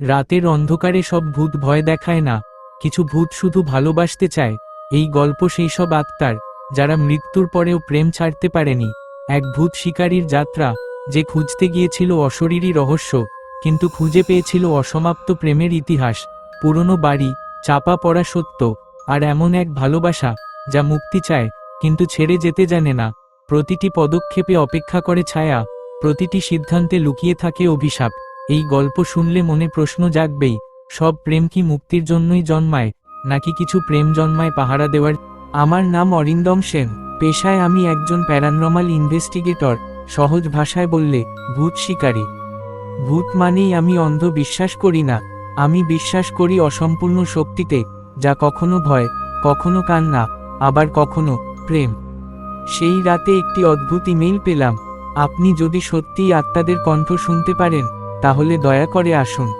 রাতের অন্ধকারে সব ভূত ভয় দেখায় না, কিছু ভূত শুধু ভালোবাসতে চায়, এই গল্প সেই সব আত্মার, যারা মৃত্যুর পরেও প্রেম ছাড়তে পারেনি। এক ভূত শিকারীর যাত্রা, যে খুঁজতে গিয়েছিল অশরীরী রহস্য, কিন্তু খুঁজে পেয়েছিল অসমাপ্ত প্রেমের ইতিহাস, পুরনো বাড়ি, চাপা পড়া সত্য, আর এমন এক ভালোবাসা, যা মুক্তি চায়, কিন্তু ছেড়ে যেতে জানে না। প্রতিটি পদক্ষেপে অপেক্ষা করে ছায়া, প্রতিটি সিদ্ধান্তে লুকিয়ে থাকে অভিশাপ। এই গল্প শুনলে মনে প্রশ্ন জাগবেই, সব প্রেম কি মুক্তির জন্যই জন্মায়, নাকি কিছু প্রেম জন্মায় পাহারা দেওয়ার? আমার নাম অরিন্দম সেন, পেশায় আমি একজন প্যারানরমাল ইনভেস্টিগেটর, সহজ ভাষায় বললে, ভূত শিকারী। ভূত মানেই আমি অন্ধ বিশ্বাস করি না, আমি বিশ্বাস করি অসম্পূর্ণ শক্তিতে, যা কখনো ভয়, কখনো কান্না, আবার কখনো প্রেম। সেই রাতে একটি অদ্ভুত ইমেইল পেলাম, আপনি যদি সত্যিই আত্মাদের কণ্ঠ শুনতে পারেন তাহলে দয়া করে আসুন।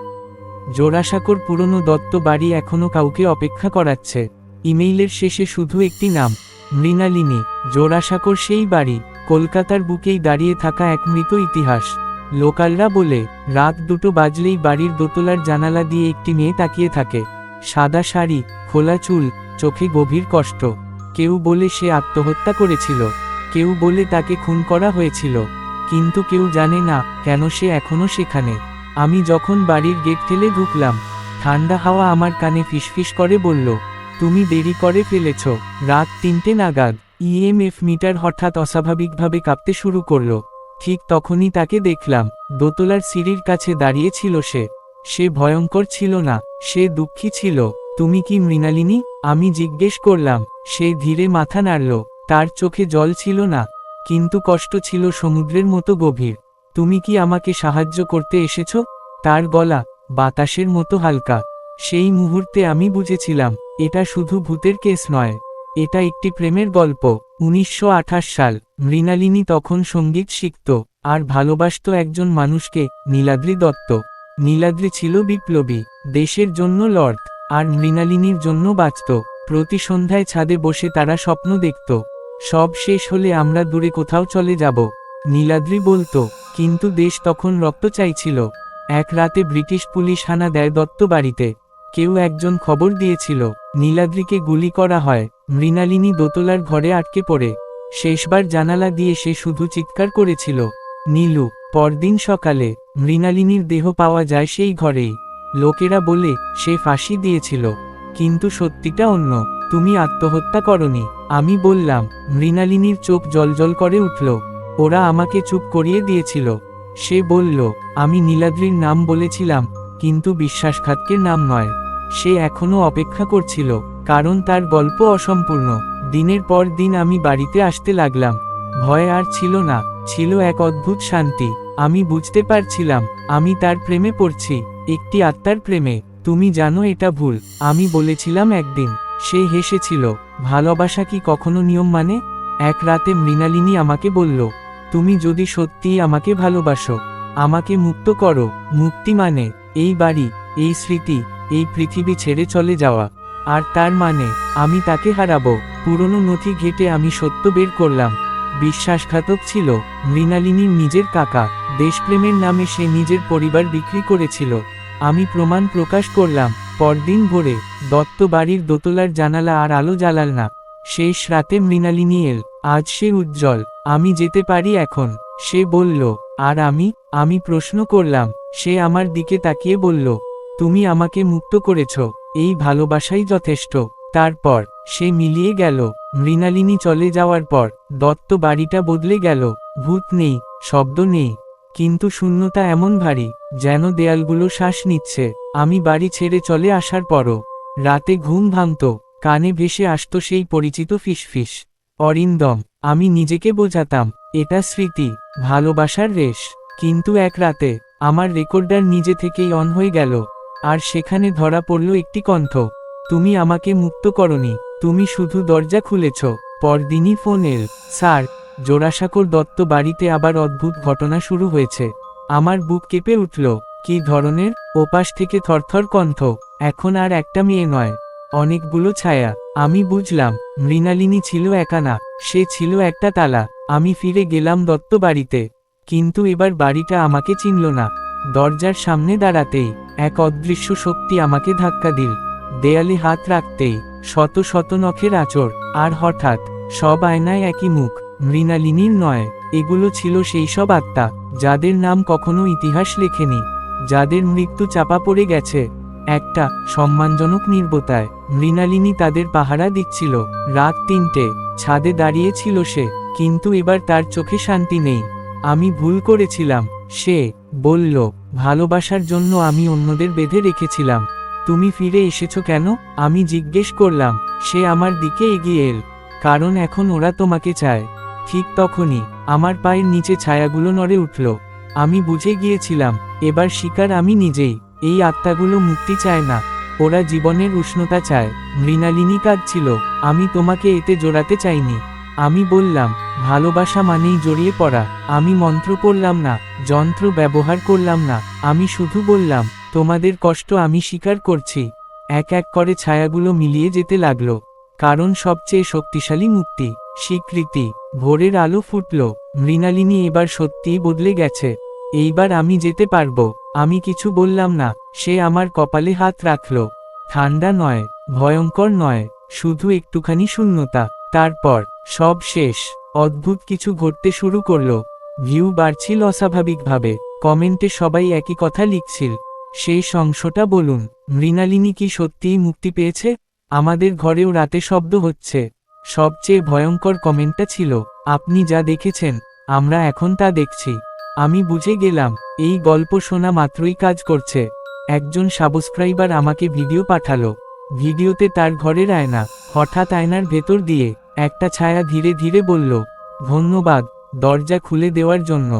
জোড়াসাঁকোর পুরনো দত্ত বাড়ি এখনও কাউকে অপেক্ষা করাচ্ছে। ইমেইলের শেষে শুধু একটি নাম, মৃণালিনী। জোড়াসাঁকোর সেই বাড়ি, কলকাতার বুকেই দাঁড়িয়ে থাকা এক মৃত ইতিহাস। লোকালরা বলে, রাত দুটো বাজলেই বাড়ির দোতলার জানালা দিয়ে একটি মেয়ে তাকিয়ে থাকে। সাদা শাড়ি, খোলা চুল, চোখে গভীর কষ্ট। কেউ বলে সে আত্মহত্যা করেছিল। কেউ বলে তাকে খুন করা হয়েছিল। কিন্তু কেউ জানে না কেন সে এখনও সেখানে। আমি যখন বাড়ির গেট ঠেলে ঢুকলাম, ঠান্ডা হাওয়া আমার কানে ফিসফিস করে বলল, তুমি দেরি করে ফেলেছ। রাত তিনটে নাগাদ, ইএমএফ মিটার হঠাৎ অস্বাভাবিকভাবে কাঁপতে শুরু করল। ঠিক তখনই তাকে দেখলাম, দোতলার সিঁড়ির কাছে দাঁড়িয়ে ছিল সে। সে ভয়ঙ্কর ছিল না, সে দুঃখী ছিল। তুমি কি মৃণালিনী? আমি জিজ্ঞেস করলাম। সে ধীরে মাথা নাড়ল। তার চোখে জল ছিল না। কিন্তু কষ্ট ছিল সমুদ্রের মতো গভীর। তুমি কি আমাকে সাহায্য করতে এসেছ? তার গলা বাতাসের মতো হালকা। সেই মুহূর্তে আমি বুঝেছিলাম, এটা শুধু ভূতের কেস নয়, এটা একটি প্রেমের গল্প। উনিশশো আঠাশ সাল, মৃণালিনী তখন সংগীত শিখত, আর ভালোবাসত একজন মানুষকে, নীলাদ্রি দত্ত। নীলাদ্রি ছিল বিপ্লবী, দেশের জন্য লর্ড, আর মৃণালিনীর জন্য বাঁচত। প্রতি সন্ধ্যায় ছাদে বসে তারা স্বপ্ন দেখত। সব শেষ হলে আমরা দূরে কোথাও চলে যাব, নীলাদ্রি বলতো, কিন্তু দেশ তখন রক্ত চাইছিল। এক রাতে ব্রিটিশ পুলিশ হানা দেয় দত্ত বাড়িতে। কেউ একজন খবর দিয়েছিল, নীলাদ্রিকে গুলি করা হয়, মৃণালিনী দোতলার ঘরে আটকে পড়ে। শেষবার জানালা দিয়ে সে শুধু চিৎকার করেছিল, নীলু, পরদিন সকালে, মৃণালিনীর দেহ পাওয়া যায় সেই ঘরেই। লোকেরা বলে, সে ফাঁসি দিয়েছিল, কিন্তু সত্যিটা অন্য। তুমি আত্মহত্যা করনি। আমি বললাম, মৃণালিনীর চোখ জলজল করে উঠল। ওরা আমাকে চুপ করিয়ে দিয়েছিল। সে বলল, আমি নীলাদ্রির নাম বলেছিলাম, কিন্তু বিশ্বাসঘাতকের নাম নয়। সে এখনও অপেক্ষা করছিল, কারণ তার গল্প অসম্পূর্ণ। দিনের পর দিন আমি বাড়িতে আসতে লাগলাম। ভয় আর ছিল না, ছিল এক অদ্ভুত শান্তি। আমি বুঝতে পারছিলাম, আমি তার প্রেমে পড়ছি, একটি আত্মার প্রেমে। তুমি জানো এটা ভুল, আমি বলেছিলাম একদিন। সে হেসেছিল, ভালোবাসা কি কখনো নিয়ম মানে? এক রাতে মৃণালিনী আমাকে বলল, তুমি যদি সত্যিই আমাকে ভালোবাসো, আমাকে মুক্ত করো, মুক্তি মানে এই বাড়ি, এই স্মৃতি, এই পৃথিবী ছেড়ে চলে যাওয়া। আর তার মানে আমি তাকে হারাবো। পুরনো নথি ঘেটে আমি সত্য বের করলাম। বিশ্বাসঘাতক ছিল মৃণালিনীর নিজের কাকা, দেশপ্রেমের নামে সে নিজের পরিবার বিক্রি করেছিল। আমি প্রমাণ প্রকাশ করলাম পরদিন ভোরে দত্ত বাড়ির দোতলার জানালা আর আলো জ্বালাল না। শেষ রাতে মৃণালিনী এল, আজ সে উজ্জ্বল, আমি যেতে পারি এখন? সে বলল, আর আমি? আমি প্রশ্ন করলাম, সে আমার দিকে তাকিয়ে বলল, তুমি আমাকে মুক্ত করেছ, এই ভালোবাসাই যথেষ্ট। তারপর সে মিলিয়ে গেল, মৃণালিনী চলে যাওয়ার পর দত্ত বাড়িটা বদলে গেল, ভূত নেই, শব্দ নেই। কিন্তু শূন্যতা এমন ভারী, যেন দেয়ালগুলো শ্বাস নিচ্ছে। আমি বাড়ি ছেড়ে চলে আসার পরও, রাতে ঘুম ভাঙত, কানে ভেসে আসত সেই পরিচিত ফিসফিস। অরিন্দম, আমি নিজেকে বোঝাতাম, এটা স্মৃতি, ভালোবাসার রেশ। কিন্তু এক রাতে, আমার রেকর্ডার নিজে থেকেই অন হয়ে গেল। আর সেখানে ধরা পড়ল একটি কণ্ঠ, তুমি আমাকে মুক্ত করনি, তুমি শুধু দরজা খুলেছ, পরদিনই ফোন এল। স্যার জোড়াসাঁকোর দত্ত বাড়িতে আবার অদ্ভুত ঘটনা শুরু হয়েছে। আমার বুক কেঁপে উঠল, কি ধরনের? ওপাশ থেকে থরথর কণ্ঠ, এখন আর একটা মেয়ে নয়। অনেকগুলো ছায়া, আমি বুঝলাম, মৃণালিনী ছিল একা না, সে ছিল একটা তালা, আমি ফিরে গেলাম দত্ত বাড়িতে। কিন্তু এবার বাড়িটা আমাকে চিনল না। দরজার সামনে দাঁড়াতেই এক অদৃশ্য শক্তি আমাকে ধাক্কা দিল। দেয়ালে হাত রাখতেই শত শত নখের আচর আর হঠাৎ সব আয়নায় একই মুখ। মৃণালিনীর নয়, এগুলো ছিল সেই সব আত্মা, যাদের নাম কখনো ইতিহাস লেখেনি, যাদের মৃত্যু চাপা পড়ে গেছে। একটা, সম্মানজনক নির্বতায়, মৃণালিনী তাদের পাহারা দিচ্ছিল, রাত তিনটে, ছাদে দাঁড়িয়েছিল সে, কিন্তু এবার তার চোখে শান্তি নেই। আমি ভুল করেছিলাম, সে, বলল, ভালোবাসার জন্য আমি অন্যদের বেঁধে রেখেছিলাম। তুমি ফিরে এসেছ কেন? আমি জিজ্ঞেস করলাম, সে আমার দিকে এগিয়ে এল, কারণ এখন ওরা তোমাকে চায়। ঠিক তখনই আমার পায়ের নিচে ছায়াগুলো নড়ে উঠল। আমি বুঝে গিয়েছিলাম, এবার শিকার আমি নিজেই। এই আত্মাগুলো মুক্তি চায় না। ওরা জীবনের উষ্ণতা চায়। মৃণালিনী কাঁদছিল, আমি তোমাকে এতে জোড়াতে চাইনি। আমি বললাম, ভালোবাসা মানেই জড়িয়ে পড়া। আমি মন্ত্র পড়লাম না, যন্ত্র ব্যবহার করলাম না। আমি শুধু বললাম, তোমাদের কষ্ট আমি স্বীকার করছি। এক এক করে ছায়াগুলো মিলিয়ে যেতে লাগল। কারণ সবচেয়ে শক্তিশালী মুক্তি। স্বীকৃতি। ভোরের আলো ফুটল। মৃণালিনী এবার সত্যিই বদলে গেছে। এইবার আমি যেতে পারব। আমি কিছু বললাম না। সে আমার কপালে হাত রাখল। ঠান্ডা নয়, ভয়ঙ্কর নয়, শুধু একটুখানি শূন্যতা। তারপর সব শেষ। অদ্ভুত কিছু ঘটতে শুরু করল। ভিউ বাড়ছিল অস্বাভাবিকভাবে। কমেন্টে সবাই একই কথা লিখছিল। সেই অংশটা বলুন। মৃণালিনী কি সত্যিই মুক্তি পেয়েছে? আমাদের ঘরেও রাতে শব্দ হচ্ছে। সবচেয়ে ভয়ঙ্কর কমেন্টটা ছিল, আপনি যা দেখেছেন, আমরা এখন তা দেখছি। আমি বুঝে গেলাম, এই গল্প শোনা মাত্রই কাজ করছে। একজন সাবস্ক্রাইবার আমাকে ভিডিও পাঠালো। ভিডিওতে তার ঘরের আয়না, হঠাৎ আয়নার ভেতর দিয়ে একটা ছায়া ধীরে ধীরে বলল, ধন্যবাদ, দরজা খুলে দেওয়ার জন্য।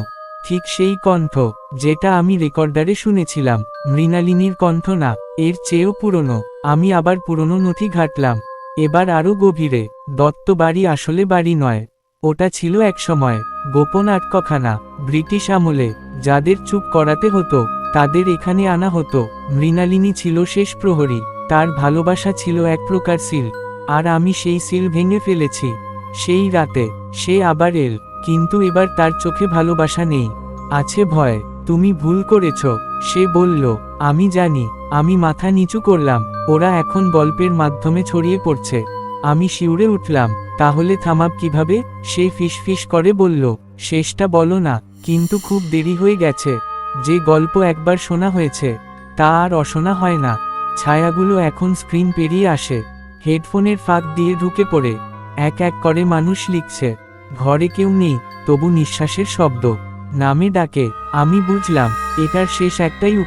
ঠিক সেই কণ্ঠ, যেটা আমি রেকর্ডারে শুনেছিলাম। মৃণালিনীর কণ্ঠ না, এর চেয়েও পুরনো। আমি আবার পুরনো নথি ঘাটলাম। এবার আরও গভীরে, দত্ত বাড়ি আসলে বাড়ি নয়। ওটা ছিল একসময় গোপন আটকখানা, ব্রিটিশ আমলে, যাদের চুপ করাতে হতো, তাদের এখানে আনা হতো। মৃণালিনী ছিল শেষ প্রহরী, তার ভালোবাসা ছিল এক প্রকার সিল। আর আমি সেই সিল ভেঙে ফেলেছি। সেই রাতে, সে আবার এল, কিন্তু এবার তার চোখে ভালোবাসা নেই। আছে ভয়, তুমি ভুল করেছ, সে বলল, আমি জানি। আমি মাথা নিচু করলাম, ওরা এখন গল্পের মাধ্যমে ছড়িয়ে পড়ছে। আমি শিউরে উঠলাম, তাহলে থামাব কীভাবে? সে ফিসফিস করে বলল, শেষটা বলো না, কিন্তু খুব দেরি হয়ে গেছে। যে গল্প একবার শোনা হয়েছে, তা আর অশোনা হয় না। ছায়াগুলো এখন স্ক্রিন পেরিয়ে আসে। হেডফোনের ফাঁক দিয়ে ঢুকে পড়ে। এক এক করে মানুষ লিখছে। ঘরে কেউ নেই, তবু নিঃশ্বাসের শব্দ। নামে ডাকে। আমি বুঝলাম, এটার শেষ একটাই